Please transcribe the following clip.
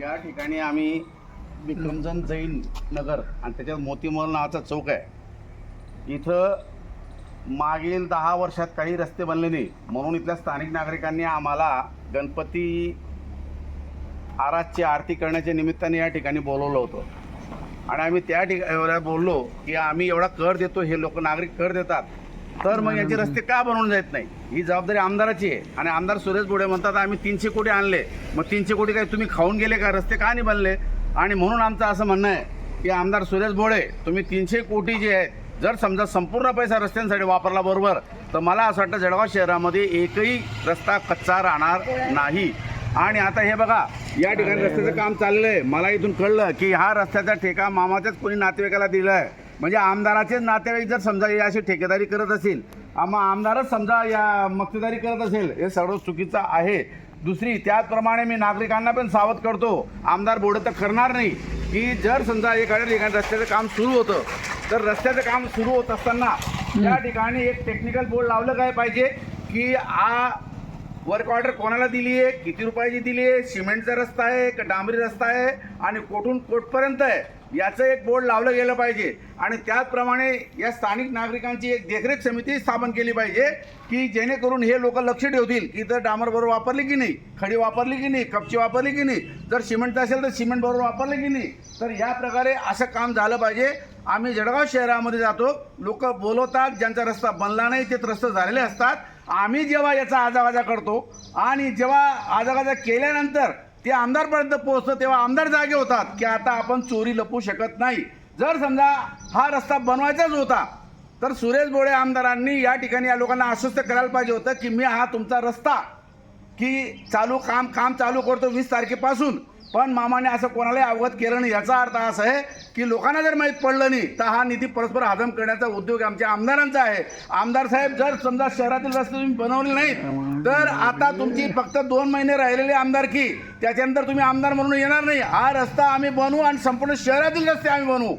या ठिकाणी आम्ही विक्रमजन जैन नगर आणि त्याच्यात मोतीमहल नावाचा चौक आहे. इथं मागील दहा वर्षात काही रस्ते बनले नाही. म्हणून इथल्या स्थानिक नागरिकांनी आम्हाला गणपती आराजची आरती करण्याच्या निमित्ताने या ठिकाणी बोलवलं होतं. आणि आम्ही त्या ठिकाणी बोललो की आम्ही एवढा कर देतो हे लोक नागरिक कर देतात. तर मग यांचे रस्ते का बनवून जात नाही? ही जबाबदारी आमदाराची आहे. आणि आमदार सुरेश बोडे म्हणतात आम्ही तीनशे कोटी आणले. मग तीनशे कोटी काय तुम्ही खाऊन गेले का? रस्ते का नाही बनले आणि म्हणून आमचं असं म्हणणं आहे की आमदार सुरेश बोडे तुम्ही तीनशे कोटी जे आहेत जर समजा संपूर्ण पैसा रस्त्यांसाठी वापरला बरोबर तर मला असं वाटतं जळगाव शहरामध्ये एकही रस्ता कच्चा राहणार नाही. आणि आता हे बघा या ठिकाणी रस्त्याचं काम चाललं आहे मला इथून कळलं की हा रस्त्याचा ठेका मामाच्याच कोणी नातेवाईकाला दिला आहे म्हणजे आमदाराचेच नातेवाईक जर समजा या अशी ठेकेदारी करत असेल आम्हा आमदारच समजा या मक्तेदारी करत असेल हे सर्व चुकीचं आहे. दुसरी त्याचप्रमाणे मी नागरिकांना पण सावध करतो. आमदार बोर्ड तर करणार नाही. की जर समजा एखाद्या ठिकाणी रस्त्याचं काम सुरू होतं तर रस्त्याचं काम सुरू होत असताना त्या ठिकाणी एक टेक्निकल बोर्ड लावलं काय पाहिजे की आ वर्क ऑर्डर कोणाला दिली आहे किती रुपयाची दिली आहे सिमेंटचा रस्ता आहे का डांबरी रस्ता आहे आणि कोठून कोठपर्यंत आहे याचं एक बोर्ड लावलं गेलं पाहिजे. आणि त्याचप्रमाणे या स्थानिक नागरिकांची एक देखरेख समिती स्थापन केली पाहिजे की जेणेकरून हे लोक लक्ष ठेवतील की जर डांबर बरोबर वापरली की नाही खडी वापरली की नाही कपची वापरली की नाही जर सिमेंट असेल तर सिमेंट बरोबर वापरले की नाही तर या प्रकारे असं काम झालं पाहिजे. आम्ही जळगाव शहरामध्ये जातो लोक बोलवतात ज्यांचा रस्ता बनला नाही ते त्रस्त झालेले असतात. आम्ही जेव्हा याचा आजावाजा करतो आणि जेव्हा आजावाजा केल्यानंतर ते आमदारपर्यंत पोहोचतं तेव्हा आमदार जागे होतात की आता आपण चोरी लपू शकत नाही. जर समजा हा रस्ता बनवायचाच होता तर सुरेश बोळे आमदारांनी या ठिकाणी या लोकांना आश्वस्त करायला पाहिजे होतं की मी हा तुमचा रस्ता की चालू काम काम चालू करतो वीस तारखेपासून. पण मामाने असं कोणालाही अवगत केलं नाही. याचा अर्थ असा आहे की लोकांना जर माहीत पडलं नाही तर हा निधी परस्पर हजम करण्याचा उद्योग आमच्या आमदारांचा आहे. आमदार साहेब जर समजा शहरातील रस्ते तुम्ही बनवले नाहीत तर आता तुमची फक्त दोन महिने राहिलेली आमदारकी त्याच्यानंतर तुम्ही आमदार म्हणून येणार नाही. हा रस्ता आम्ही बनवू आणि संपूर्ण शहरातील रस्ते आम्ही बनवू.